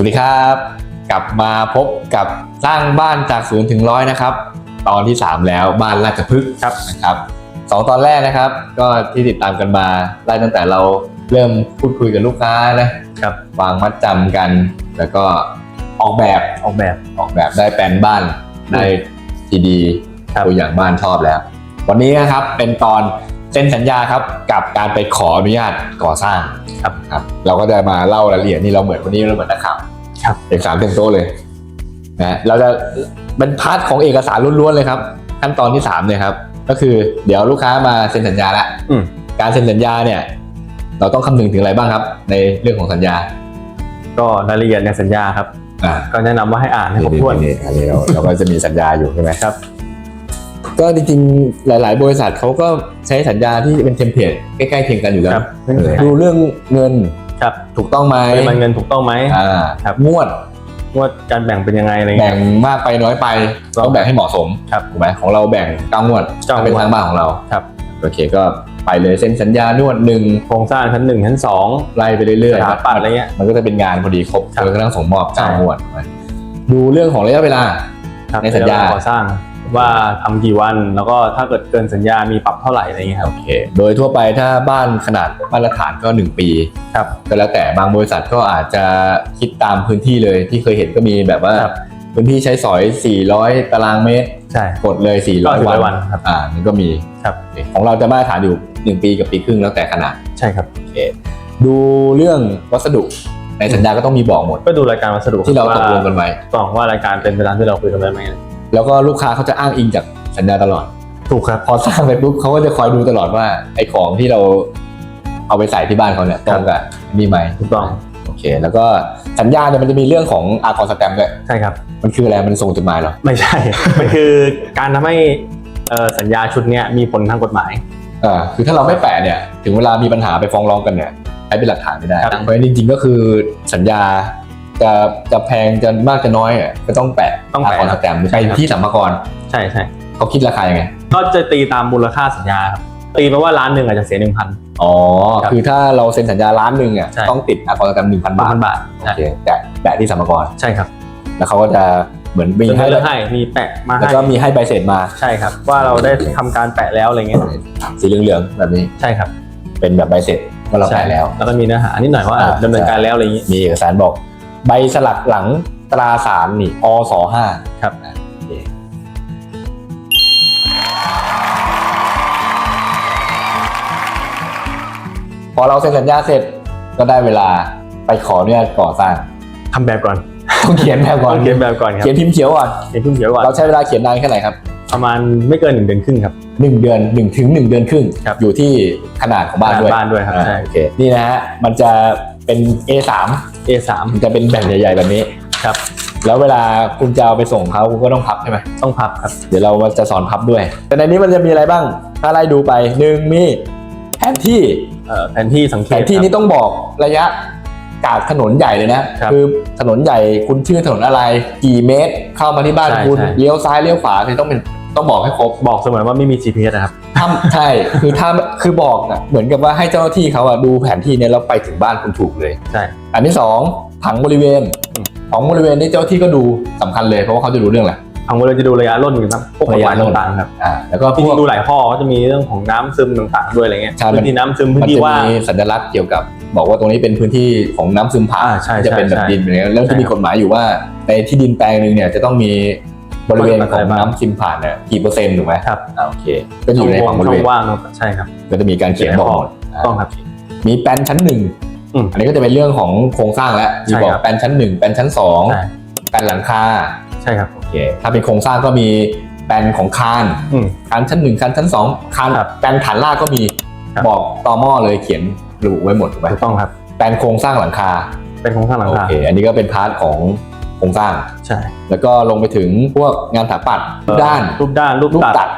วัสดีครับ กลับมาพบกับสร้างบ้านจากศูนย์ถึงร้อยนะครับ ตอนที่ 3 แล้วบ้านราชพฤกษ์ครับนะครับสองตอนแรกนะครับ ก็ที่ติดตามกันมาไล่ตั้งแต่เราเริ่มพูดคุยกับลูกค้านะครับวางมัดจำกัน แล้วก็ออกแบบออกแบบออกแบบได้แปลนบ้านได้ทีดีครับตัวอย่างบ้านชอบแล้ว วันนี้นะครับเป็นตอน เซ็นสัญญาครับกับการไปขออนุญาตก่อสร้างครับครับ เราก็จะมาเล่ารายละเอียดนี่เราเหมือนวันนี้เราเหมือนนักข่าวครับเอกสารเต็มโต๊ะเลยนะเราจะเป็นพาร์ทของเอกสารล้วนๆเลยครับ ขั้นตอนที่3เนี่ยครับ ก็คือเดี๋ยวลูกค้ามาเซ็นสัญญาแล้วอืมการเซ็นสัญญาเนี่ย เราต้องคำนึงถึงอะไรบ้างครับ ในเรื่องของสัญญา ก็รายละเอียดในสัญญาครับอ่าก็แนะนำว่าให้อ่านให้ครบถ้วนนี่อันนี้เราเราก็จะมีสัญญาอยู่ใช่ไหมครับ ก็จริงๆ หลาย ๆ บริษัทเขาก็ใช้สัญญาที่เป็นเทมเพลตใกล้ๆเคียงกันอยู่แล้วครับเออดูเรื่องเงินครับถูกต้องไหมปริมาณเงินถูกต้องไหมอ่าครับงวดว่าการแบ่งเป็นยังไงอะไรแบ่เงี้งยมากไปน้อยไปครับต้องแบ่งให้เหมาะสมครับถูกไหมของเราแบ่งเก้างวดเก้างวดเป็นทางบ้านของเราครับ โอเคก็ไปเลยเซ็นสัญญานวดหนึ่งโครงสร้างชั้นหนึ่งชั้นสองไล่ไปเรื่อยสๆถาปัตย์อะไรเงี้ย มันก็จะเป็นงานพอดีครบครับจนกระทั่งส่งมอบใช่เก้างวดถูกไหมดูเรื่องของระยะเวลา ครับในสัญญา ก่อสร้าง ว่าทำกี่วันแล้วก็ถ้าเกิดเกินสัญญามีปรับเท่าไหร่อะไรเงี้ยครับโอเค โดยทั่วไปถ้าบ้านขนาดมาตรฐานก็ 1 ปีครับก็แล้วแต่บางบริษัทก็อาจจะคิดตามพื้นที่เลยที่เคยเห็นก็มีแบบว่าครับพื้นที่ใช้สอย 400 ตารางเมตรใช่กดเลย 400 วันวันครับอ่านี่ก็มีครับโอเคของเราจะมาตรฐานอยู่ 1 ปีกับปีครึ่งแล้วแต่ขนาดใช่ครับโอเคดูเรื่องวัสดุในสัญญาก็ต้องมีบอกหมด ก็ดูรายการวัสดุที่เราตกลงว่กันไว้ต้องว่ารายการเป็นไปตามที่เราคุยกันไว้ไหม แล้วก็ลูกค้าเขาจะอ้างอิงจากสัญญาตลอด ถูกครับ พอสร้างไปปุ๊บเขาก็จะคอยดูตลอดว่าไอ้ของที่เราเอาไปใส่ที่บ้านเขาเนี่ยตรงกับนี่ไหมถูกต้องโอเค แล้วก็สัญญาเนี่ยมันจะมีเรื่องของอาร์คอนสแตมด้วยใช่ครับ มันคืออะไรมันส่งจดหมายเหรอ ไม่ใช่ มันคือการทำให้เอ่อสัญญาชุดเนี้ยมีผลทางกฎหมายอ่าคือถ้าเราไม่แปะเนี่ย ถึงเวลามีปัญหาไปฟ้องร้องกันเนี่ยใช้เป็นหลักฐานไม่ได้ครับเพราะฉะนั้นจริงๆก็คือสัญญา จะจะแพงจะมากจะน้อยอะก็ต้องแปะต้องอาร์แปะคอนสแตมใช่ไปครับที่สัมภาระใช่ใช่เขาคิดราคายังไงก็จะตีตามมูลค่าสัญญาครับตีไปว่าล้านหนึ่งอาจจะเสียหนึ่งพัน อ๋อ ครับคือถ้าเราเซ็นสัญญาล้านหนึ่งอะใช่ ต้องติดอาร์คอนสแตมหนึ่งพันบาทพันบาทโอเคแปะแปะที่สัมภาระใช่ครับแล้วเขาก็จะเหมือนมีซึ่งให้ให้ให้มีแปะมาแล้วให้ก็มีให้ใบเสร็จมาใช่ครับ ว่าเราได้ทำการแปะแล้วอะไรเงี้ยสีเหลืองๆแบบนี้ใช่ครับเป็นแบบใบเสร็จว่าเราแปะแล้ว แล้วก็มีเนื้อหานิดหน่อยว่าอ่า ดำเนินการแล้วอะไรอย่างงี้มีเอกสารบอก ใบสลักหลังตราสารนี่อสห้าครับพอเราเซ็นสัญญาเสร็จก็ได้เวลาไปขออนุญาตก่อสร้างทำแบบก่อนต้องเขียนแบบก่อนต้องเขียนแบบก่อนครับเขียนพิมพ์เขียวก่อนเขียนขึ้นเขียวก่อนเราใช้เวลาเขียนนานแค่ไหนครับ ประมาณไม่เกินหนึ่งเดือนครึ่งครับหนึ่งเดือนหนึ่งถึงหนึ่งเดือนครึ่งครับอยู่ที่ขนาดของบ้านด้วยบ้านด้วยครับอ่าใช่โอเคนี่นะฮะมันจะเป็น A3 A3 มันจะเป็นแผ่นใหญ่ๆแบบนี้ครับ แล้วเวลาคุณจะเอาไปส่งเขาคุณก็ต้องพับใช่ไหมต้องพับครับ เดี๋ยวเราจะสอนพับด้วย แต่ในนี้มันจะมีอะไรบ้าง ถ้าไล่ดูไปหนึ่งมีแผนที่เอ่อแผนที่สังเกแผตนที่ครับนี้ต้องบอกระยะจากถนนใหญ่เลยนะครับอถนนใหญ่คุณชื่อถนนอะไร กี่เมตร เข้ามาที่บ้านใช่คุณใช่เลี้ยวซ้ายเลี้ยวขวาคือต้องเป็น ต้องบอกให้ครบบอกเสมอว่าไม่มี GPS นะครับ ถ้าใช่คือถ้าคือบอกอะเหมือนกับว่าให้เจ้าหน้าที่เขาอะดูแผนที่เนี่ยแล้วไปถึงบ้านคุณถูกเลย ใช่ อันที่สองผังบริเวณอืมของบริเวณนี้เจ้าหน้าที่ก็ดูสำคัญเลยเพราะว่าเขาจะดูเรื่องอะไรทางบริเวณจะดูระยะร่นกันครับพวกกฎหมายระยะร่น ต่างๆครับอ่าแล้วก็จพริวงกๆดูหลายข้อก็จะมีเรื่องของน้ำซึมต่างๆด้วยอะไรเงี้ยใช่มัน พื้นที่น้ำซึมพื้มันนที่จะว่าง มีสัญลักษณ์เกี่ยวกับ บอกว่าตรงนี้เป็นพื้นที่ของน้ำซึมผ่านอ่าใช่จะเป็นแบบใช่ดินอย่างเงี้ยแล้วใช่จะมีกฎหมายอยู่ว่าในที่ดินแปลงหนึ่งเนี่ยจะต้องมี บริเวณของอะไรบ้างน้ำซึมผ่านเนี่ยกี่เปอร์เซ็นต์ถูกไหมครับอ่าโอเค ก็อยู่ในของบริช่เวอณงว่างใช่ครับก็จะมีการเขียนบอกหมดต้องครับ มีแปลนชั้นหนึ่งอืมอันนี้ก็จะเป็นเรื่องของโครงสร้างแล้วมีใช่บอกครับแปลนชั้นหนึ่งแปลนชั้นสองใช่แปลนหลังคาใช่ครับโอเคถ้าเป็นโครงสร้างก็มีแปลนของคานอืมคานชั้นหนึ่งคานชั้นสองคานครับแปลนฐานรากก็มีครับบอกต่อหม้อเลยเขียนระบุไว้หมดถูกไหมถูกต้องครับแปลนโครงสร้างหลังคาเป็นโครงสร้างหลังโอคาเคอันนี้ก็เป็นพาร์ทของ โครงสร้าง ใช่แล้วก็ลงไปถึงพวกงานถาปัดรูปด้านรูปด้านรูปรูปตัดตัด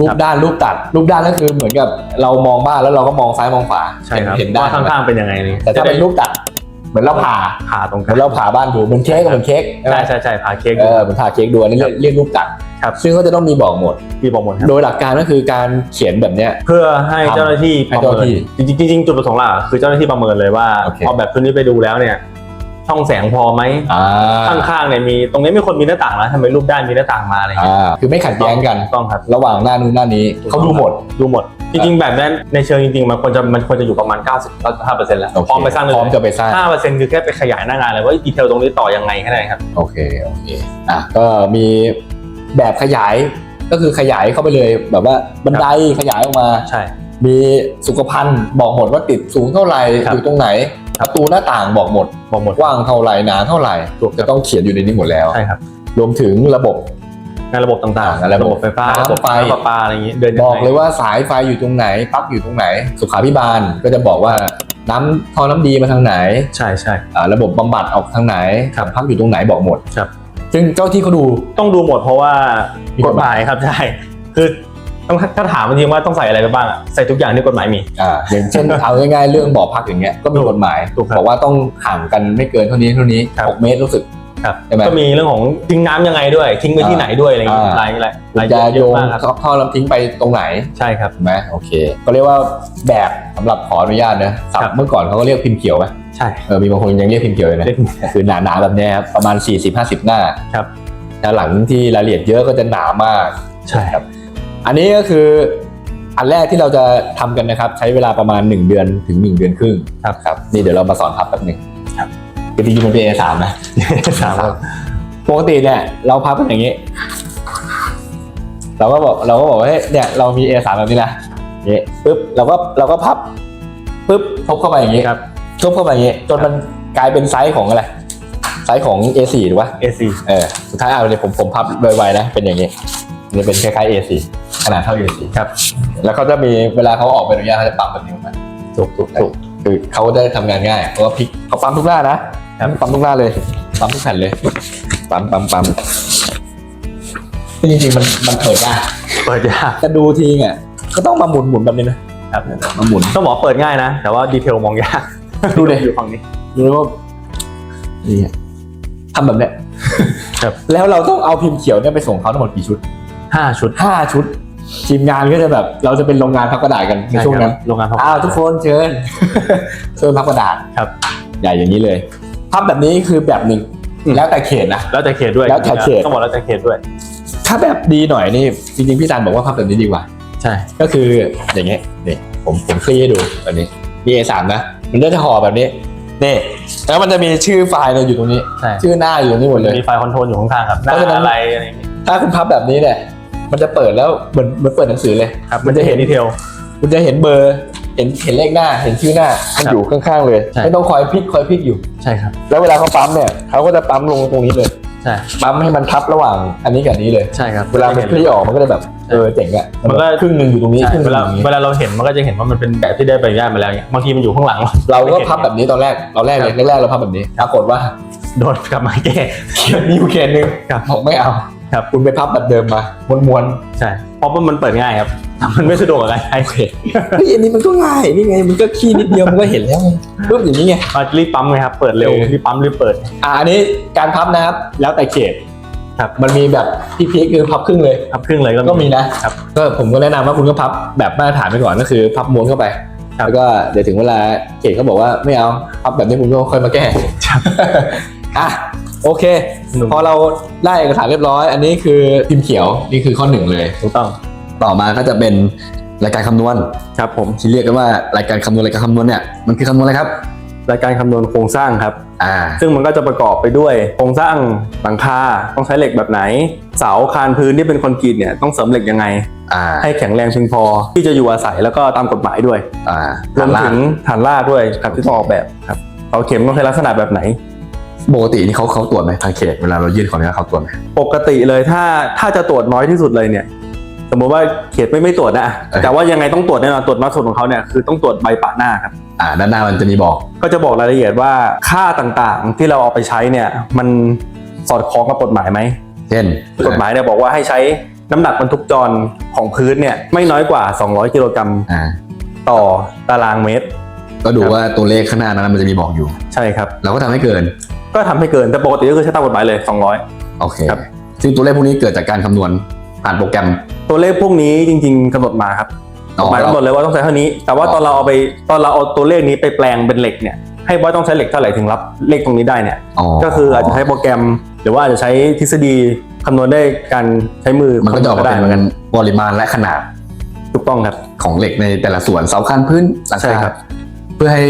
รูปด้านรูปตัด รูปด้านก็คือเหมือนกับเรามองบ้านแล้วเราก็มองซ้ายมองขวาใช่ครับเห็นด้าว่านข้างๆเป็นยังไงนี่แต่ถ้าเป็นรูปตัด เหมือนเราผ่าผ่าตรงเหกมืลาองนเราผ่าบ้านดูเหมือนเค้กกับเหมือนเค้กใช่ไหม ใช่ใช่ใช่ผ่าเค้กเออเหมือนผ่าเค้กดูอันนี้เรียกเรียกรูปตัดครับ ซึ่งก็จะต้องมีบอกหมด มีบอกหมดครับ โดยหลักการก็คือการเขียนแบบเนี้ย เพื่อให้เจ้าหน้าที่ให้ประเจ้าหเมิน้านที่จริงๆจริงๆจุดประสงค์หลักคือเจ้าหน้าที่ประเมินเลยว่าโอเค พอแบบชุดนี้ไปดูแล้วเนี่ย ช่องแสงพอไหมอ่าข้างๆเนี่ยมีตรงนี้มีคนมีหน้าต่างนะทำไมรูปด้านมีหน้าต่างมาอะไรอย่างเงี้ยอ่าคือไม่ขัดแย้งกันถูต้องครับ ระหว่างหน้านู้นหน้านี้เขาดูหมด ดูหมด จริงๆ แบบนั้นในเชิงจริงๆ มันควรจะมันควรจะอยู่ประมาณ90 95แล้ว โอเคพร้อมไปสร้างเลยพร้อมจะไปสร้างห้าเปอร์เซ็นต์คือแค่ไปขยายหน้างานเลยว่าดีเทลตรงนี้ต่อยังไงแค่ไหนครับ โอเค โอเค อะ ก็มีแบบขยาย ก็คือขยายเข้าไปเลย แบบว่าบันไดขยายออกมา ใช่ มีสุขภัณฑ์บอกหมดว่าติดสูงเท่าไหร่ครับ อยู่ตรงไหน ประตูหน้าต่างบอกหมดบอกหมดกว้างเท่าไหร่หนาเท่าไหร่จะต้องเขียนอยู่ในนี้หมดแล้ว ใช่ครับ รวมถึงระบบงานระบบต่างอ่าๆระบบไฟฟ้าน้ำระบบไฟน้ำประปาอะไรอย่างงี้เดินยังบอกไงเลยว่าสายไฟอยู่ตรงไหนปลั๊กอยู่ตรงไหน สุขาพิบาลก็จะบอกว่าน้ำท่อน้ำดีมาทางไหน ใช่ใช่อ่าระบบบำบัดออกทางไหนครับพักอยู่ตรงไหนบอกหมดครับ ซึ่งเจ้าที่เขาดูต้องดูหมดเพราะว่ามีกกฎฎหหมามมายยครับใช่คือ ต้องถ้าถามจริงๆว่าต้องใส่อะไรไปบ้างอะใส่ทุกอย่างที่กฎหมายมี อ่าอย่างเช่น เอาง่ายๆเรื่องบ่อพักอย่างเงี้ยก็มีกฎหมายถูกครับบอกว่าต้องห่างกันไม่เกินเท่านี้เท่านี้ครับ หกเมตรรู้สึก ครับใช่ไหมก็มีเรื่องของทิ้งน้ำยังไงด้วย ทิ้งไว้ที่ไหนด้วยอะไรอย่างงี้อ่า หลายหลายหคุณลายจะเยโยอะงมากครับท่อลำทิ้งไปตรงไหนใช่ครับ ถูกไหมโอเค ก็เรียกว่าแบบสำหรับขออนุญาตนะศัพครับท์เมื่อก่อนเขาก็เรียกพิมพ์เขียวไหมใช่เออมีบางคนยังเรียกพิมพ์เขียวเลยนะเรียกคือหนาๆแบบเนี้ยครับประมาณ 40-50 หน้าครับด้านหลังที่รายละเอียดเยอะก็จะหนามาก ใช่ครับ อันนี้ก็คืออันแรกที่เราจะทำกันนะครับ ใช้เวลาประมาณ 1 เดือนถึง 1 เดือนครึ่งครับครับนี่เดี๋ยวเรามาสอนพับแป๊บหนึ่งครับคือจริงๆมันเป็น A3 นะสามครับปกติเนี่ยเราพับกันอย่างนี้ เราก็บอกเราก็บอกว่าเฮ้ยเนี่ยเรามี A3 แบบนี้นะนี่ปึ๊บเราก็เราก็พับปึ๊บทบเข้าไปอย่างนี้ครับทบเข้าไปอย่างนี้ จนมันกลายเป็นไซส์ของอะไรไซส์ของ A4 ถูกปะ AC เออสุดท้ายเอาเลยผมผมพับไวๆนะเป็นอย่างนี้มันจะเป็นคล้ายๆ A4 ขนาดเท่า A4 ครับ แล้วเขาจะมีเวลาเขาออกใบอนุญาตเขาจะปั๊มแบบนี้มาถูกถูกถูกคือเขาได้ทำงานง่ายเพราะว่าพลิกเขาปั๊มทุกหน้านะปั๊มทุกหน้าเลยปั๊มทุกแผ่นเลยปั๊มปั๊มปั๊มซึ่งจริงๆมันมันเปิดยากเปิดยากจะดูทีอะก็ต้องมาหมุนหมุนแบบนี้นะครับมาหมุนต้องบอกว่าเปิดง่ายนะ แต่ว่าดีเทลมองยากดูดิอยู่ฝั่งนี้ดูว่านี่ทำแบบเนี้ยครับแล้วเราต้องเอาพิมพ์เขียวเนี่ยไปส่งเขาทั้งหมดกี่ชุดห้าชุดห้าชุด ทีมงานก็จะแบบเราจะเป็นโรงงานพับกระดาษกันในช่วงนั้นโรงงานพับอ้าวทุกคนเชิญเชิญพับกระดาษครับ ใหญ่อย่างนี้เลยพับแบบนี้คือแบบหนึ่งอืมแล้วแต่เขตนะแล้วแต่เขตด้วยแล้วแต่เขตต้องบอกแล้วแต่เขตด้วย ถ้าแบบดีหน่อยนี่จริงๆพี่ซันบอกว่าพับแบบนี้ดีกว่า ใช่ ก็คืออย่างเงี้ยนี่ผมผมคลี่ให้ดูแบบนี้มี A3 นะมันก็จะห่อแบบนี้นี่แล้วมันจะมีชื่อไฟล์เนี่ยอยู่ตรงนี้ใช่ชื่อหน้าอยู่ตรงนี้หมดเลยมีไฟล์คอนโทรลอยู่ข้างๆครับหน้าเพราะฉะนั้นอะไรอะไรอย่างงี้ถ้าคุณพับแบบนี้เนี่ย มันจะเปิดแล้วเหมือนเหมือนเปิดหนังสือเลยครับมันจะเห็นดีเทลคุณจะเห็นเบอร์เห็นเห็นเลขหน้า เห็นชื่อหน้ามันครับอยู่ข้างๆเลยใช่ไม่ต้องคอยพลิกคอยพลิกอยู่ใช่ครับ แล้วเวลาเขาปั๊มเนี่ยเขาก็จะปั๊มลงตรงนี้เลยใช่ปั๊มให้มันทับระหว่างอันนี้กับอันนี้เลยใช่ครับเวลามันคลี่ออกมันก็จะแบบเออเจ๋งอะมันก็ครึ่งหนึ่งอยู่ตรงนี้ใช่ครึ่งหเวนึ่งลาอยู่ตรงนี้เวลาเราเห็นมันก็จะเห็นว่ามันเป็นแบบที่ได้ใบอนุญาตมาแล้วเนี่ยบางทีมันอยู่ข้างหลัง เราก็พับแบบนี้ตอนแรกตอนแรกเลยแรกๆเราพับแบบนี้ปรากฏว่าโดนกลับมาแก้มีอยู่เขตหนึงครับบอกไม่เอา ครับคุณไปพับแบบเดิมมาม้วนใช่เพราะว่ามันเปิดง่ายครับมันไม่สะดวกกับการใช้ๆโอเคเฮ้ยอันนี้มันก็ง่ายนี่ไงมันก็ขี้นิดเดียวมันก็เห็นแล้วไงปุ๊บอย่างนี้ไงมารีบปั๊มไงครับเปิดเร็วเออ รีบปั๊มรีบเปิด อ่าอันนี้การพับนะครับ แล้วแต่เขตครับ มันมีแบบพี่พีคคือพับครึ่งเลยพับครึ่งเลยก็มีนะครับก็ผมก็แนะนำว่าคุณก็พับแบบมาตรฐานไปก่อนก็คือพับม้วนเข้าไปครับแล้วก็เดี๋ยวถึงเวลาเขตเขาบอกว่าไม่เอาพับแบบนี้คุณก็ค่อยมาแก้ อะโอเค พอเราได้เอกสารเรียบร้อย อันนี้คือพิมพ์เขียวนี่คือข้อหนึ่งเลย ถูกต้องต่อมาก็จะเป็นรายการคำนวณครับผมที่เรียกกันว่ารายการคำนวณรายการคำนวณเนี่ยมันคือคำนวณอะไรครับ รายการคำนวณโครงสร้างครับอ่าซึ่งมันก็จะประกอบไปด้วยโครงสร้างหลังคาต้องใช้เหล็กแบบไหน เสาคานพื้นที่เป็นคอนกรีตเนี่ยต้องเสริมเหล็กยังไงอ่าให้แข็งแรงเพียงพอที่จะอยู่อาศัยแล้วก็ตามกฎหมายด้วยอ่ารวมล่าถึงฐานรากด้วยครับที่ต้องออกแบบครับเสาเข็มต้องใช้ลักษณะแบบไหน ปกตินี่เขาเขาตรวจไหมทางเขตเวลาเรายื่นขออนุญาตเขาตรวจไหมปกติเลยถ้าถ้าจะตรวจน้อยที่สุดเลยเนี่ย สมมติว่าเขตไม่ไม่ตรวจนะเออแต่ว่ายังไงต้องตรวจแน่นอนตรวจมากสุดของเขาเนี่ยคือต้องตรวจใบปะหน้าครับอ่าด้านหน้ามันจะมีบอก ก็จะบอกรายละเอียดว่าค่าต่างๆที่เราเอาไปใช้เนี่ย มันสอดคล้องกับกฎหมายไหมเช่นกฎหมายเนี่ยบอกว่าให้ใช้น้ำหนักบรรทุกจรของพื้นเนี่ยไม่น้อยกว่า 200 กิโลกรัมอ่าต่อตารางเมตร ก็ดูว่าตัวเลขข้างหน้านั้นมันจะมีบอกอยู่ ใช่ครับ เราก็ทำให้เกิน ก็ทำให้เกินแต่ปกติก็คือใช้ตามกฎหมายเลย 200 โอเคครับซึ่งตัวเลขพวกนี้เกิดจากการคำนวณผ่านโปรแกรม ตัวเลขพวกนี้จริง ๆกำหนดมาครับอ๋กอฎหมายกำหนดเลยว่าต้องใช้เท่านี้ แต่ว่าอ๋อตอนเราเอาไปตอนเราเอาตัวเลขนี้ไปแปลงเป็นเหล็กเนี่ยให้บอยต้องใช้เหล็กเท่าไหร่ถึงรับเลขตรงนี้ได้เนี่ยอ๋อก็คืออาจจะใช้โปรแกรม หรือว่าอาจจะใช้ทฤษฎีคำนวณได้การใช้มือมันก็จะออกมาได้เป็นเหมือนกันปริมาณและขนาดถูกต้องครับของเหล็กในแต่ละส่วนเสาคันพื้นหลังใช่คาครับเพื่อให้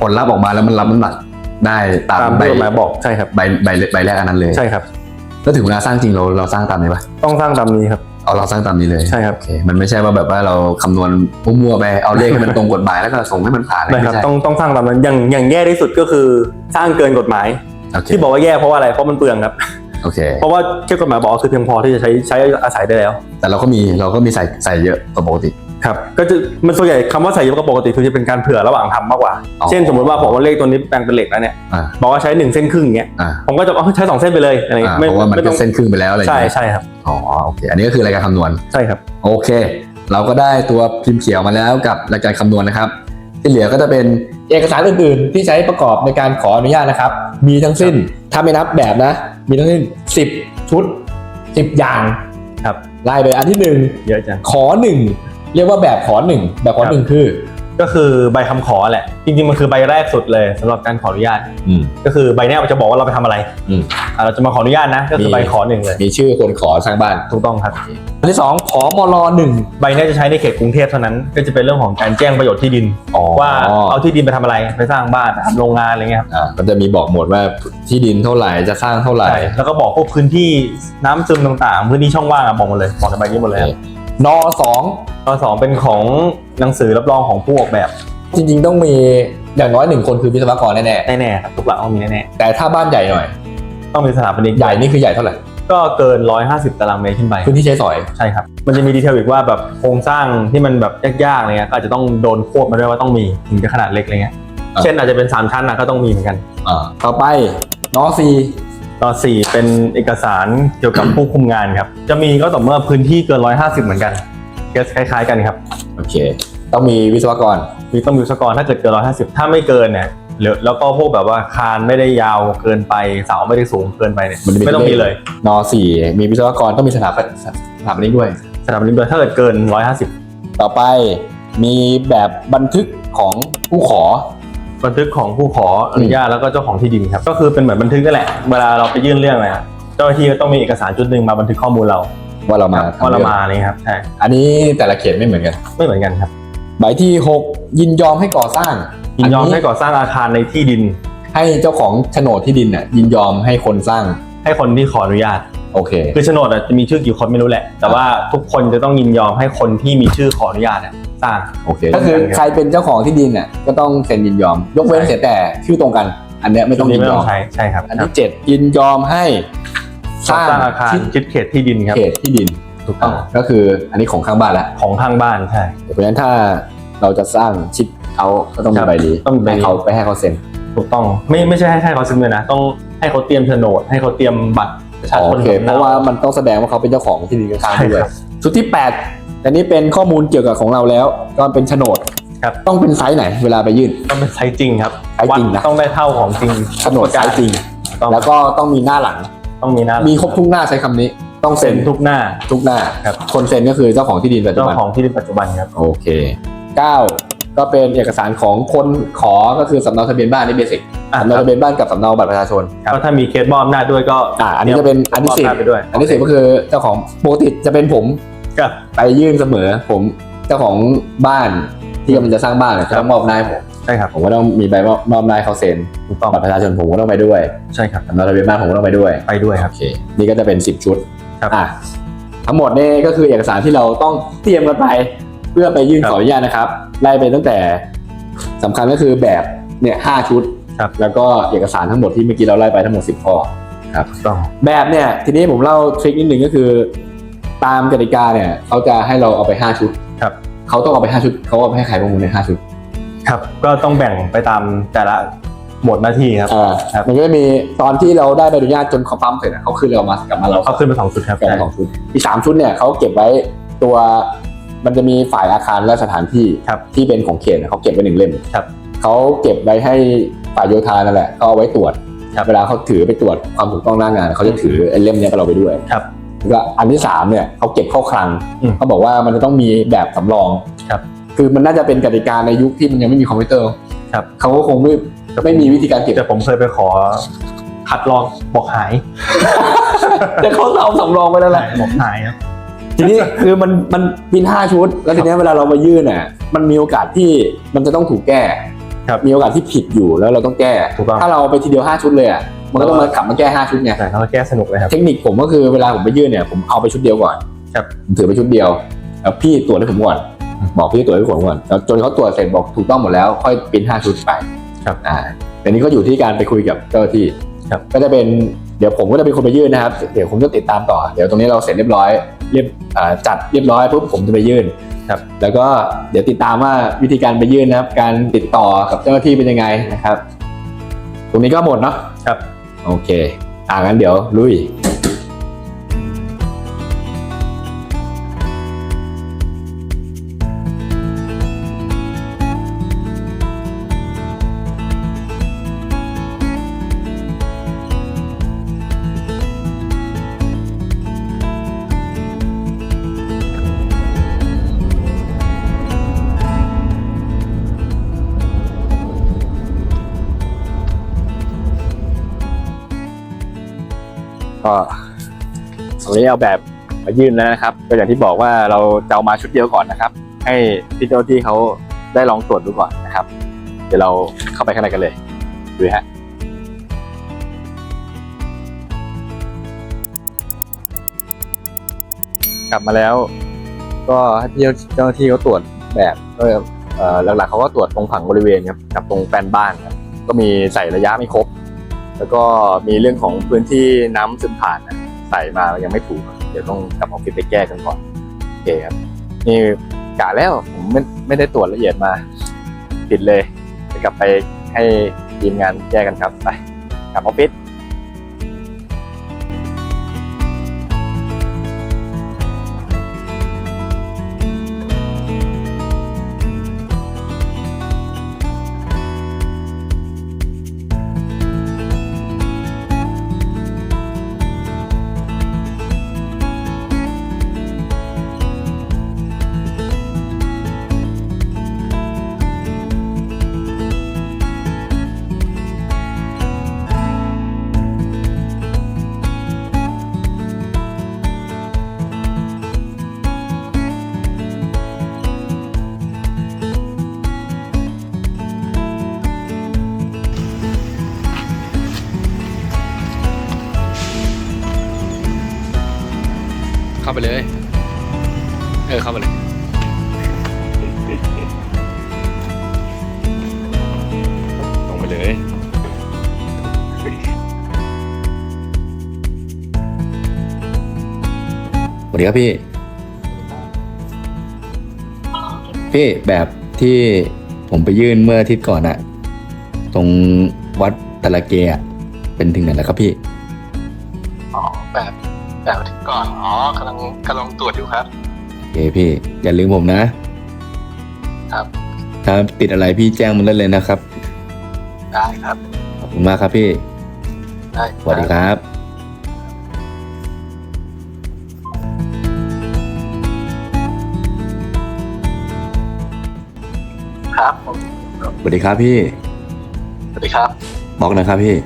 ผลลัพธ์ออกมาแล้วมันรับน้ำหนัก ได้ตามตามใบที่กฎหมายบอกใช่ครับ ใบใบใบแรกอันนั้นเลยใช่ครับ แล้วถึงเวลาสร้างจริงเราเราสร้างตามนี้ปะต้องสร้างตามนี้ครับ เอาเราสร้างตามนี้เลยใช่ครับ โอเคมันไม่ใช่ว่าแบบว่าเราคำนวณมั่วๆไปเอาเลขให้มันตรงกฎหมายแล้วก็ส่งให้มันผ่านไม่ครับ ใช่ต้องต้องสร้างตามนั้นอย่างอย่างแย่ที่สุดก็คือสร้างเกินกฎหมาย โอเคที่บอกว่าแย่เพราะว่าอะไรเพราะมันเปลืองครับ โอเค เพราะว่าแค่กฎหมายบอกว่าคือเพียงพอที่จะใช้ใช้อาศัยได้แล้ว แต่เราก็มีเราก็มีใส่ใส่เยอะกว่าปกติ ครับก็จะมันส่วนใหญ่คำว่าใส่เยอะก็ปกติคือจะเป็นการเผื่อระหว่างทำมากกว่า อ๋อเช่นสมมติว่าผมว่าเลขตัวนี้แปลงเป็นเหล็กแล้วเนี่ยอ่า บอกว่าใช้หนึ่งเส้นครึ่งอย่างเงี้ยอ่าผมก็จะเอาใช้สองเส้นไปเลยอะไรอ่าเงี้ยไม่เพราะว่ามันไม่เป็ต้อนงเส้นครึ่งไปแล้วอะไรอย่างใช่เงี้ยใช่ครับอ๋อโอเค อันนี้ก็คือรายการคำนวณ ใช่ครับ โอเค เราก็ได้ตัวพิมพ์เขียวมาแล้วกับรายการคำนวณนะครับ ที่เหลือก็จะเป็นเอกสารอื่นๆ ที่ใช้ประกอบในการขออนุญาตนะครับ มีทั้งสิ้นถ้าไม่นับแบบนะ มีทั้งสิ้น 10 ชุด 10 อย่างครับ ไล่ไปอันที่เยอะจัง1ขอ1 เรียกว่าแบบขอ1แบบขอครับ1คือก็คือใบคำขอแหละจริงๆมันคือใบแรกสุดเลยสำหรับการขออนุญาตอืมก็คือใบเนี้ยมันจะบอกว่าเราไปทำอะไรอืมอ่าเราจะมาขออนุญาตนะก็คือมีใบขอหนึ่งเลยมีชื่อคนขอสร้างบ้านถูกต้องครับอันที่2ขอมลหนึ่งใบเนี้ยจะใช้ในเขตกรุงเทพเท่านั้น ก็จะเป็นเรื่องของการแจ้งประโยชน์ที่ดินอ๋อว่าเอาที่ดินไปทำอะไรไปสร้างบ้านทำโรงงานอะไรเงี้ยครับอ่าก็จะมีบอกหมดว่าที่ดินเท่าไหร่จะสร้างเท่าไหร่ใช่แล้วก็บอกพวกพื้นที่น้ำซึมต่างๆ พื้นที่ช่องว่างอะบอกหมดเลยบอกในใบนี้หมดเลย ครับนสองข้อสองเป็นของหนังสือรับรองของผู้ออกแบบ จริงๆ ต้องมีอย่างน้อยหนึ่งคนคือวิศวกรแน่แน่ๆครับทุกหลังต้องมีแน่ๆแต่ถ้าบ้านใหญ่หน่อยๆต้องมีสถาปนิกใหญ่นี่คือใหญ่เท่าไหร่ก็เกิน 150 ตารางเมตรขึ้นไปพื้นที่ใช้สอยใช่ครับ มันจะมีดีเทลอีกว่าแบบโครงสร้างที่มันแบบยากๆอะไรเงี้ยก็อาจจะต้องโดนควบมาด้วยว่าต้องมีถึงจะขนาดเล็กอะไรเงี้ยอ่าเช่นอาจจะเป็น 3 ชั้นนะก็ต้องมีเหมือนกันอ่าต่อไปนอซี ต่อสี่เป็นเอกสารเกี่ยวกับผู้คุมงานครับ จะมีก็ต่อเมื่อพื้นที่เกิน 150 เหมือนกันเคสคล้ายๆ กันครับโอเค ต้องมีวิศวกรมีต้องมีวิศวกรถ้าเกิดเกิน 150 ถ้าไม่เกินเนี่ยหรือแล้วก็พวกแบบว่าคานไม่ได้ยาวเกินไปเสาไม่ได้สูงเกินไปเนี่ยมันจะมีไม่ต้องมีเลยนอสี่มีวิศวกรต้องมีสถาปนิกสถาปนิกด้วยสถาปนิกด้วยถ้าเกิดเกิน 150 ต่อไปมีแบบบันทึกของผู้ขอ บันทึกของผู้ขออนุญาตแล้วก็เจ้าของที่ดินครับก็คือเป็นเหมือนบันทึกนั่นแหละเวลาเราไปยื่นเรื่องอะไรอะเจ้าหน้าที่ก็ต้องมีเอกสารชุดหนึ่งมาบันทึกข้อมูลเราว่าเรามาทำว่าเราองมาอะไรครับใช่อันนี้แต่ละเขตไม่เหมือนกันไม่เหมือนกันครับใบที่ 6 ยินยอมให้ก่อสร้าง ยินยอมนนี้ให้ก่อสร้างอาคารในที่ดิน ให้เจ้าของโฉนดที่ดินน่ะยินยอมให้คนสร้าง ให้คนที่ขออนุญาต โอเค คือโฉนดอะจะมีชื่อกี่คนไม่รู้แหละ แต่ว่าทุกคนจะต้องยินยอมให้คนที่มีชื่อขออนุญาตอะสร้าง โอเคก็คือใครเป็นเจ้าของที่ดินน่ะก็ต้องเซ็นยินยอม ยกเว้นใช่เสียแต่ชื่อตรงกัน อันเนี้ยไม่ต้องยินไม่ยต้ออมงใช้ใช่ครับอันที่เจ็ดยินยอมให้สสร้างร้างอาคารที่ชิดเขตที่ดินครับ เขตที่ดินถูกต้องอ่าก็คืออันนี้ของข้างบ้านละของข้างบ้านใช่ เพราะฉะนั้นถ้าเราจะสร้างชิดเขาก็ต้องคมีรับใบนี้ต้องมีใบให้นี้ เขาไปให้เขาเซ็น ถูกต้องไม่ไม่ใช่ให้ให้เขาซื้อเลยนะ ต้องให้เขาเตรียมโฉนด ให้เขาเตรียมบัตร ประชาชโอนเคเพราะว่ามันต้องแสดงว่าเขาเป็นเจ้าของที่ดินข้างๆใช่ด้วยครับชุดที่ 8 อันนี้เป็นข้อมูลเกี่ยวกับของเราแล้ว ก็เป็นโฉนดครับต้องเป็นไซส์ไหนเวลาไปยื่นต้องเป็นไซส์จริงครับไซส์จริงนะวัดต้องได้เท่าของจริงโฉนดไซส์จริงต้องแล้วก็ต้องมีหน้าหลัง ต้องมีหน้ามีครบทุกหน้าใช้คำนี้ ต้องเซ็เซ็นนทุกหน้าทุกหน้าครับคนเซ็นก็คือเจ้าของที่ดินปัจจุเจ้าบันของที่ดินปัจจุบันครับโอเค9ก็เป็นเอกสารของคนขอก็คือสำเนาทะเบียนบ้านนี่เบสิก อะสำเนาทะเบียนบ้านกับสำเนาบัตรประชาชนก็ถ้ามีเคสมอบอำนาจด้วยก็อ่าอันนี้จะเป็นอันที่มบสิบหาจไปด้วยอันที่สิบก็คือเจ้าของปกติจะเป็นผมครับไปยื่นเสมอ ผมเจ้าของบ้านที่กำลังจะสร้างบ้านเนี่ยครับจะต้องมอบนายผมใช่ครับผมก็ต้องมีใบมอบมอบนายเขาเซ็นถูกต้องบัตรประชาชนผมก็ต้องไปด้วยใช่ครับสำเนาทะเบียนบ้านผมก็ต้องไปด้วยไปด้วยครับโอเคนี่ก็จะเป็น10ชุดครับอะทั้งหมดนี่ก็คือเอกสารที่เราต้องเตรียมกันไป เพื่อไปยื่นครับขออนุญาตนะครับไล่ไปตั้งแต่สำคัญก็คือแบบเนี่ยห้าชุด ครับ แล้วก็เอกสารทั้งหมดที่เมื่อกี้เราไล่ไปทั้งหมด 10 ข้อถูกต้องแบบเนี่ยทีนี้ผมเล่าทริคนิดหนึ่งก็คือ ตามกติกาเนี่ยเขาจะให้เราเอาไป 5 ชุดครับเขาต้องเอาไป 5 ชุดเขาเอาไปให้ใครบ้างใน 5 ชุด ครับ ก็ต้องแบ่งไปตามแต่ละหมวดหน้าที่ครับอ่าครับมันก็จะมีตอนที่เราได้ใบอนุญาตจนเขาปั๊มเสร็จอะเขาคืนเรามากลับมาเราเขาขึ้นไปสองชุดครับแบ่งเป็นสองชุดอีกสามชุดเนี่ยเขาเก็บไว้ตัวมันจะมีฝ่ายอาคารและสถานที่ครับที่เป็นของเขตเขาเก็บไว้หนึ่งเล่มครับเขาเก็บไว้ให้ ฝ่ายโยธานั่นแหละเขาเอาไว้ตรวจครับเวลาเขาถือไปตรวจความถูกต้องหน้างานเขาจะถือไอ้เล่มเนี้ยกับเราไปด้วยครับแล้วก็อันที่สามเนี่ยเขาเก็บเข้าคลังอืมเขาบอกว่ามันจะต้องมีแบบสำรองครับ คือมันน่าจะเป็นกติกาในยุคที่มันยังไม่มีคอมพิวเตอร์ครับเขาก็คงไม่ไม่มีวิธีการเก็บแต่ผมเคยไปขอคัดลองบอกหาย แต่เขาเอาสำรองไปแล้วแหละบอกหายครับทีนี้คือมันมันพินห้าชุด แล้วทีเนี้ยเวลาเรามายื่นอะมันมีโอกาสที่มันจะต้องถูกแก้ ครับมีโอกาสที่ผิดอยู่แล้วเราต้องแก้ ถูกต้องถ้าเราไปทีเดียวห้าชุดเลยอะมันก็ต้องมากลับมาแก้ห้าชุดไงใช่แล้วก็แก้สนุกเลยครับ เทคนิคผมก็คือเวลาผมไปยื่นเนี่ยผมเอาไปชุดเดียวก่อนครับผมถือไปชุดเดียวแล้วพี่ตรวจให้ผมก่อนอืมบอกพี่ตรวจให้ผมก่อนแล้วจนเขาตรวจเสร็จบอกถูกต้องหมดแล้วค่อยปริ้นห้าชุดไปครับอ่าแต่นี้ก็อยู่ที่การไปคุยกับเจ้าหน้าที่ครับก็จะเป็นเดี๋ยวผมก็จะเป็นคนไปยื่นนะครับ เดี๋ยวผมจะติดตามต่อ เดี๋ยวตรงนี้เราเสร็จเรียบร้อย เรียบอ่าจัดเรียบร้อยปุ๊บผมจะไปยื่นครับแล้วก็เดี๋ยวติดตามว่าวิธีการไปยื่นนะครับ การติดต่อกับเจ้าหน้าที่เป็นยังไงนะครับ ตรงนี้ก็หมดเนาะครับ โอเคอ่างั้นเดี๋ยวลุย ก็ตรงนี้เอาแบบมายื่นแล้วนะครับ ก็อย่างที่บอกว่าเราจะเอามาชุดเดียวก่อนนะครับ ให้พี่เจ้าที่เขาได้ลองตรวจดูก่อนนะครับ เดี๋ยวเราเข้าไปข้างในกันเลยดูฮะกลับมาแล้ว ก็ให้พี่เจ้าหน้าที่เขาตรวจแบบก็หลักๆเขาก็ตรวจตรงผังบริเวณครับกับตรงแปลนบ้านครับก็มีใส่ระยะไม่ครบ แล้วก็มีเรื่องของพื้นที่น้ำซึมผ่านนะใส่มายังไม่ถูก เดี๋ยวต้องกลับออฟฟิศไปแก้กันก่อนโอเคครับนี่กะแล้วผมไม่ไม่ได้ตรวจละเอียดมาผิดเลยจะกลับไปให้ทีมงานแก้กันครับไปกลับออฟฟิศาไปเลย เออเข้าไปเลยตรงไปเลย สวัสดีครับพี่ พี่แบบที่ผมไปยื่นเมื่ออาทิตย์ก่อนอะตรงวัดตะละเกอะเป็นถึงไหนแล้วครับพี่ อ๋อแบบ แบบอาทิตย์ก่อน อ๋อกำลังกำลังตรวจอยู่ครับ โอเคพี่ อย่าลืมผมนะ ครับ ถ้าติดอะไรพี่แจ้งมันได้เลยนะครับ ได้ครับ ขอบคุณมากครับพี่ ได้สวัสดีครับ ครับผมสวัสดีครับพี่ สวัสดีครับ บอกนะครับพี่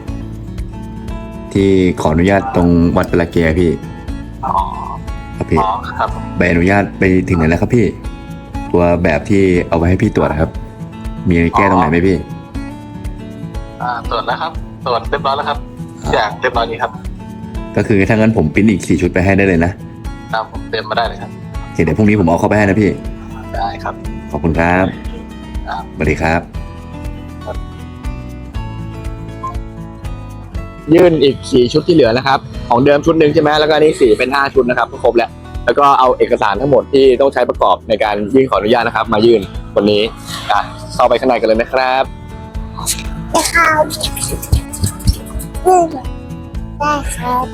ที่ขออนุญาตตรงวัดตะละเกียพี่อ๋อครับพี่อ๋อครับใบอนุญาตไปถึงไหนแล้วครับพี่ ตัวแบบที่เอาไว้ให้พี่ตรวจนะครับ มีแก้ตรงไหนไหมพี่ อ่าตรวจแล้วครับ ตรวจเรียบร้อยแล้วครับทุกอย่างเรียบร้อยดีครับ ก็คือถ้างั้นผมปริ้นอีกสี่ชุดไปให้ได้เลยนะตามผมเตรียมมาได้เลยครับโอเคเดี๋ยวพรุ่งนี้ผมเอาเข้าไปให้นะพี่ ได้ครับ ขอบคุณครับครับสวัสดีครับ ยื่นอีกสี่ชุดที่เหลือนะครับ ของเดิมชุดหนึ่งใช่ไหมแล้วก็อันนี้สี่เป็นห้าชุดนะครับก็ครบแล้ว แล้วก็เอาเอกสารทั้งหมดที่ต้องใช้ประกอบในการยื่นขออนุญาตนะครับ มายื่นวันนี้อะเข้าไปข้างในกันเลยนะครับได้ครับอืมได้ครับ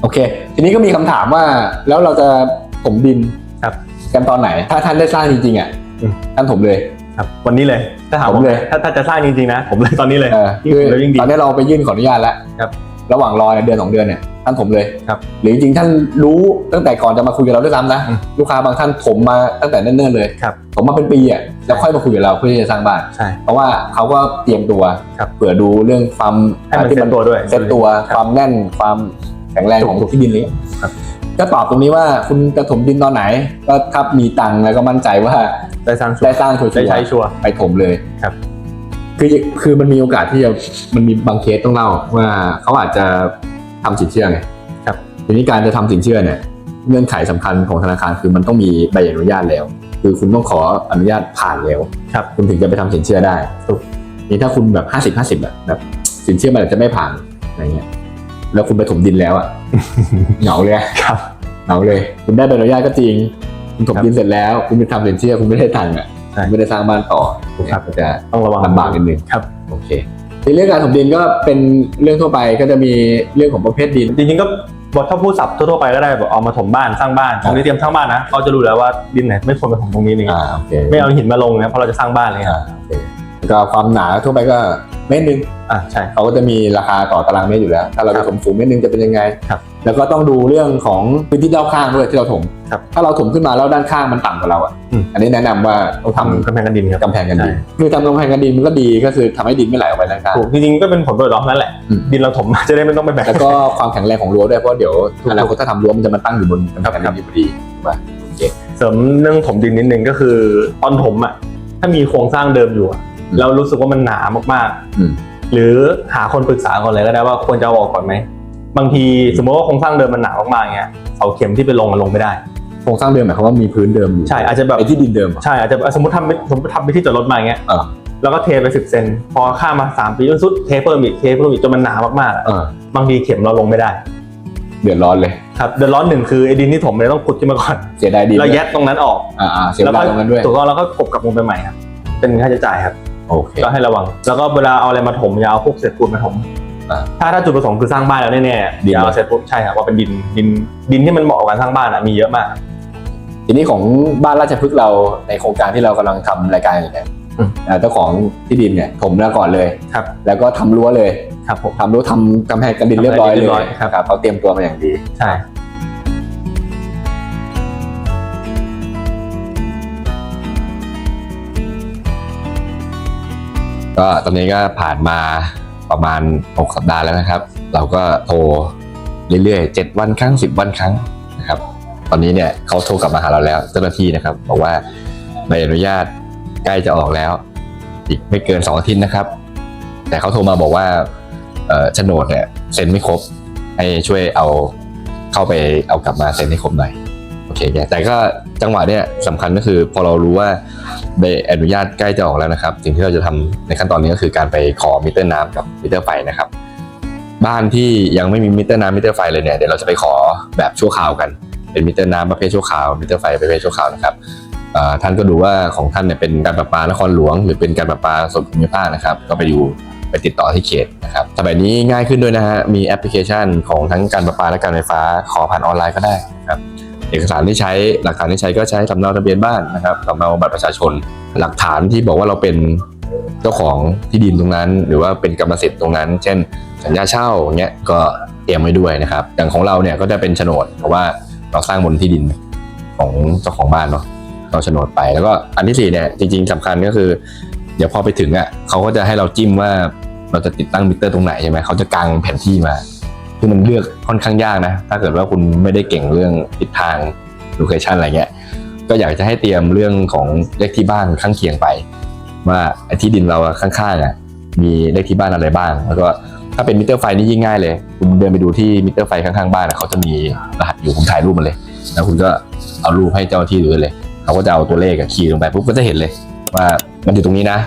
โอเค ทีนี้ก็มีคำถามว่าแล้วเราจะถมดินครับ กันตอนไหน ถ้าท่านได้สร้างจริงๆอะอืม ท่านถมเลย ครับวันนี้เลยถ้าถามผมเลยถ้าถ้าจะสร้างจริงๆนะ ผมเลยตอนนี้เลยเออยิ่งคือผมแล้วยิ่งดีตอนนี้เราไปยื่นขออนุญาตแล้วครับ ระหว่างรอเนี่ยเดือนสองเดือนเนี่ยท่านถมเลยครับหรือจริงๆท่านรู้ตั้งแต่ก่อนจะมาคุยกับเราด้วยซ้ำนะอืมลูกค้าบางท่านถมมาตั้งแต่เนิ่นๆเลยครับถมมาเป็นปีอะแล้วค่อยมาคุยกับเราเพื่อที่จะสร้างบ้านใช่เพราะว่าเขาก็เตรียมตัวครับเผื่อดูเรื่องความให้มันที่เซ็ตตัวด้วยเซ็ตตัวครับความแน่นความแข็งแรงของถูกที่ดินเลยครับ ก็ตอบตรงนี้ว่าคุณจะถมดินตอนไหน ก็ถ้ามีตังค์แล้วก็มั่นใจว่าได้สร้างชัวได้ร์สร้างชัวร์ๆได้ใช้ชัวร์ไปถมเลยครับ คือคือมันมีโอกาสที่จะมันมีบางเคสต้องเล่าว่าเขาอาจจะทำสินเชื่อไงครับ ทีนี้การจะทำสินเชื่อเนี่ยเงื่อนไขสำคัญของธนาคารคือมันต้องมีใบอนุญาตแล้ว คือคุณต้องขออนุญาตผ่านแล้ว ครับ คุณถึงจะไปทำสินเชื่อได้ถูก นี่ถ้าคุณแบบห้าสิบห้าสิบอะแบบสินเชื่อมันอาจจะไม่ผ่านอะไรเงี้ย แล้วคุณไปถมดินแล้วอะ เหงาเลยครับ เหงาเลย คุณได้ใบอนุญาตก็จริง คุณถมครับดินเสร็จแล้ว คุณไปทำสินเชื่อคุณไม่ได้ตังค์อะใช่คุณไม่ได้สร้างบ้านต่อครับ ก็จะต้องระวังลำบากนิดนึงครับ โอเคในเรื่องการถมดินก็เป็นเรื่องทั่วไปก็จะมีเรื่องของประเภทดิน จริงๆก็บอกถ้าพูดศัพท์ทั่วๆไปก็ได้บอกเอามาถมบ้านสร้างบ้านตรงนี้เตรียมสร้างบ้านนะเขาจะรู้แล้วว่าดินไหนไม่ควรไปถมตรงนี้นี่อ่าโอเคไม่เอาหินมาลงนะเพราะเราจะสร้างบ้านอะไรเลยอ่าโอเคแล้วก็ความหนาทั่วไปก็ เมตรหนึ่งอ่าใช่ เขาก็จะมีราคาต่อตารางเมตรอยู่แล้ว ถ้าเราครัจะบถมสูงเมตรหนึ่งจะเป็นยังไงครับแล้วก็ต้องดูเรื่องของพื้นที่รอบข้างด้วยที่เราถมครับถ้าเราถมขึ้นมาแล้วด้านข้างมันต่ำกว่าเราอะอืมอันนี้แนะนำว่าต้องทำทำกำแพงกันดินครับกำแพงกันดินใช่คือทำกำแพงกันดินมันก็ดีก็คือทำให้ดินไม่ไหลออกไปด้านข้างถูกจริงๆก็เป็นผลประโยชน์นั่นแหละอืมดินเราถมจะได้ไม่ต้องไปแบกแล้วก็ความแข็งแรงของรั้วด้วยเพราะเดี๋ยวถูกอนาคตถ้าทำรั้วมันจะมาตั้งอยู่บนกำแพงกันดินพอดีถูกป่ะเสริมเรื่องถมดินนิดนึงก็คือตอนถมอะถ้ามีโครงสร้างเดิมอยู่อะอืม แล้วรู้สึกว่ามันหนามากอืมๆหรือหาคนปรึกษาก่อนเลยก็ได้ว่าควรจะเอาออกก่อนไหม บางทีสมมติว่าโครงสร้างเดิมมันหนามากๆเงี้ยเสาเข็มที่ไปลงมันลงไม่ได้โครงสร้างเดิมหมายความว่ามีพื้นเดิมอยู่ใช่อาจจะแบบไอ้ที่ดินเดิมเหรอใช่อาจจะสมมติทำไม่สมมติทำไปที่จอดรถมาอย่างเงี้ยเออแล้วก็เทไปสิบเซนพอข้ามมาสามปีจนสุดเทเพิ่มอีกเทเพิ่มอีกจนมันหนามากๆอะเออบางทีเข็มเราลงไม่ได้ เดือดร้อนเลยครับเดือดร้อนหนึ่งคือไอ้ดินที่ถมเนี่ยต้องขุดขึ้นมาก่อนเสียดายดินแล้วยัดตรงนั้นออกอ่าอ่าเสียดายตรงนั้นด้วยถูกต้องแล้วก็กบกลับลงไปใหม่ครับเป็นค่าใช้จ่ายครับ โอเค ก็ให้ระวัง แล้วก็เวลาเอาอะไรมาถมอยาวพวกเศษปูนมาถม อ่าถ้าถ้าจุดประสงค์คือสร้างบ้านแล้วแน่ๆดิน อย่าเอาเศษปูนใช่ครับว่าเป็นดินดินดินที่มันเหมาะกับการสร้างบ้านอะมีเยอะมาก ทีนี้ของบ้านราชพฤกษ์เราในโครงการที่เรากำลังทำรายการอยู่เนี่ยอืมอ่าเจ้าของที่ดินเนี่ยถมแล้วก่อนเลยครับ แล้วก็ทำรั้วเลยครับผม ทำรั้วทำกำแพงกันดินเรียบร้อยเรีเลยยบร้อยครับ ครับเขาเตรียมตัวมาอย่างดี ใช่ ก็ตอนนี้ก็ผ่านมาประมาณ 6 สัปดาห์แล้วนะครับ เราก็โทรเรื่อยๆ 7 วันครั้ง 10 วันครั้งนะครับ ตอนนี้เนี่ยเขาโทรกลับมาหาเราแล้วเจ้าหน้าที่นะครับ บอกว่าใบอนุญาตใกล้จะออกแล้ว อีกไม่เกิน 2 อาทิตย์นะครับ แต่เขาโทรมาบอกว่าโฉนดเนี่ยเซ็นไม่ครบให้ช่วยเอาเข้าไปเอากลับมาเซ็นให้ครบหน่อย โอเคแต่ก็จังหวะเนี่ยสำคัญก็คือพอเรารู้ว่าใบอนุญาตใกล้จะออกแล้วนะครับ สิ่งที่เราจะทำในขั้นตอนนี้ก็คือการไปขอมิเตอร์น้ำกับมิเตอร์ไฟนะครับ บ้านที่ยังไม่มีมิเตอร์น้ำมิเตอร์ไฟเลยเนี่ยเดี๋ยวเราจะไปขอแบบชั่วคราวกันเป็นมิเตอร์น้ำประเภทชั่วคราวมิเตอร์ไฟประเภทชั่วคราวนะครับท่านก็ดูว่าของท่านเนี่ยเป็นการประปานครหลวง หรือเป็นการประปาส่วนภูมิภาคนะครับ ก็ไปดูไปติดต่อที่เขตนะครับสมัยนี้ง่ายขึ้นด้วยนะฮะมีแอปพลิเคชันของทั้งการประปาและการไฟฟ้าขอผ่านออนไลน์ก็ได้นะครับ เอกสารที่ใช้หลักฐานที่ใช้ก็ใช้สำเนาทะเบียนบ้านนะครับสำเนาบัตรประชาชน หลักฐานที่บอกว่าเราเป็นเจ้าของที่ดินตรงนั้น หรือว่าเป็นกรรมสิทธิ์ตรงนั้น เช่น สัญญาเช่าเงี้ยก็เตรียมไว้ด้วยนะครับอย่างของเราเนี่ยก็จะเป็นโฉนดเพราะว่าเราสร้างบนที่ดินของเจ้าของบ้านเนาะเราโฉนดไปแล้วก็อันที่สี่เนี่ยจริง ๆสำคัญก็คือ เดี๋ยวพอไปถึงอะเขาก็จะให้เราจิ้มว่าเราจะติดตั้งมิเตอร์ตรงไหนใช่ไหมเขาจะกางแผนที่มา คือมันเลือกค่อนข้างยากนะ ถ้าเกิดว่าคุณไม่ได้เก่งเรื่องทิศทางโลเคชันอะไรเงี้ย ก็อยากจะให้เตรียมเรื่องของเลขที่บ้านข้างเคียงไป ว่าไอ้ที่ดินเราข้างๆอะมีเลขที่บ้านอะไรบ้าง แล้วก็ถ้าเป็นมิเตอร์ไฟนี่ยิ่งง่ายเลย คุณเดินไปดูที่มิเตอร์ไฟข้างๆบ้านอะเขาจะมีรหัสอยู่คุณถ่ายรูปมันเลย แล้วคุณก็เอารูปให้เจ้าหน้าที่ดูเลย เขาก็จะเอาตัวเลขอะคีย์ลงไปปุ๊บก็จะเห็นเลย ว่ามันอยู่ตรงนี้นะ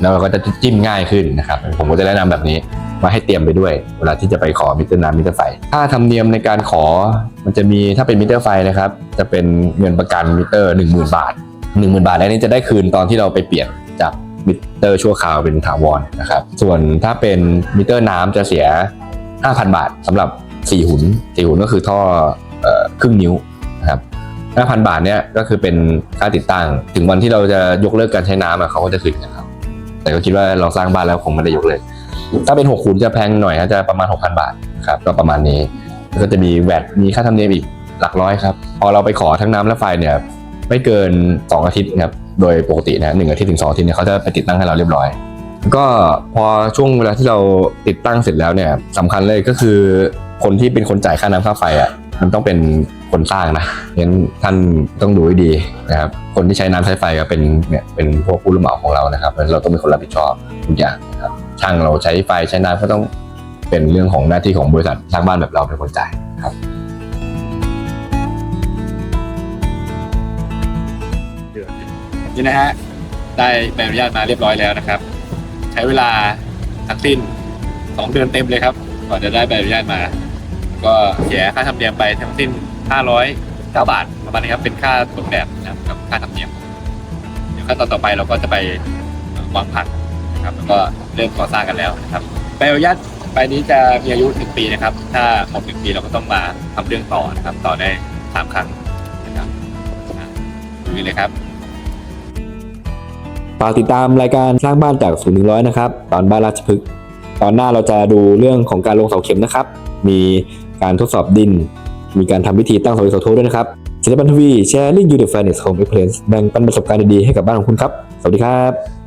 แล้วเราก็จะจิ้มง่ายขึ้นนะครับ ผมก็จะแนะนำแบบนี้ มาให้เตรียมไปด้วย เวลาที่จะไปขอมิเตอร์น้ำมิเตอร์ไฟค่าธรรมเนียมในการขอมันจะมีถ้าเป็นมิเตอร์ไฟนะครับจะเป็นเงินประกันมิเตอร์ 10,000 บาท 10,000 บาทแล้วนี่จะได้คืนตอนที่เราไปเปลี่ยนจากมิเตอร์ชั่วคราวเป็นถาวรนะครับส่วนถ้าเป็นมิเตอร์น้ำจะเสีย 5,000 บาทสำหรับ 4 หุน4หุนก็คือท่ออครึ่งนิ้วนะครับ5,000 บาทเนี่ยก็คือเป็นค่าติดตั้ง ถึงวันที่เราจะยกเลิกการใช้น้ำเขาก็จะคืนนะครับแต่ก็คิดว่าเราสร้างบ้านแล้วคงไม่ได้ยกเลิก ถ้าเป็น6ขุนจะแพงหน่อยนะจะประมาณ 6,000 บาทครับก็ประมาณนี้ ก็จะมีแวดมีค่าธรรมเนียมอีกหลักร้อยครับพอเราไปขอทั้งน้ำและไฟเนี่ยไม่เกิน 2 อาทิตย์ครับโดยปกตินะหนึ่งอาทิตย์ถึงสองอาทิตย์เนี่ยเขาจะไปติดตั้งให้เราเรียบร้อย ก็พอช่วงเวลาที่เราติดตั้งเสร็จแล้วเนี่ยสำคัญเลยก็คือคนที่เป็นคนจ่ายค่าน้ำค่าไฟอะมันต้องเป็นคนสร้างนะงั้นท่านต้องดูให้ดีนะครับ คนที่ใช้น้ำใช้ไฟก็เป็นเนี่ยเป็นพวกผู้รับเหมาของเรานะครับเราต้องเป็นคนรับผิดชอบทุกอย่างนะครับ ช่างเราใช้ไฟใช้น้ำก็ต้องเป็นเรื่องของหน้าที่ของบริษัทสร้างบ้านแบบเราเป็นคนจ่ายครับนี่นะฮะได้ใบอนุญาตมาเรียบร้อยแล้วนะครับ ใช้เวลาทั้งสิ้น2เดือนเต็มเลยครับก่อนจะได้ใบอนุญาตมา ก็เสียค่าธรรมเนียมไปทั้งสิ้น 509 บาทประมาณนี้ครับเป็นค่าต้นแบบนะครับกับค่าธรรมเนียมเดี๋ยวขั้นตอนต่อไปเราก็จะไปวางผัง นะครับแล้วก็เริ่มก่อสร้างกันแล้วนะครับใบอนุญาตใบนี้จะมีอายุหนึ่งปีนะครับ ถ้าหมดหนึ่งปีเราก็ต้องมาทำเรื่องต่อนะครับ ต่อได้สามครั้งนะครับอะดูเลยครับ ฝากติดตามรายการสร้างบ้านจากศูนย์ถึงร้อยนะครับ ตอนบ้านราชพฤกษ์ตอนหน้าเราจะดูเรื่องของการลงเสาเข็มนะครับ มีการทดสอบดิน มีการทำวิธีตั้งเสาเอกเสาโทด้วยนะครับศิลปันทวี sharing you the finest home experience แบ่งปันประสบการณ์ดีๆให้กับบ้านของคุณครับ สวัสดีครับ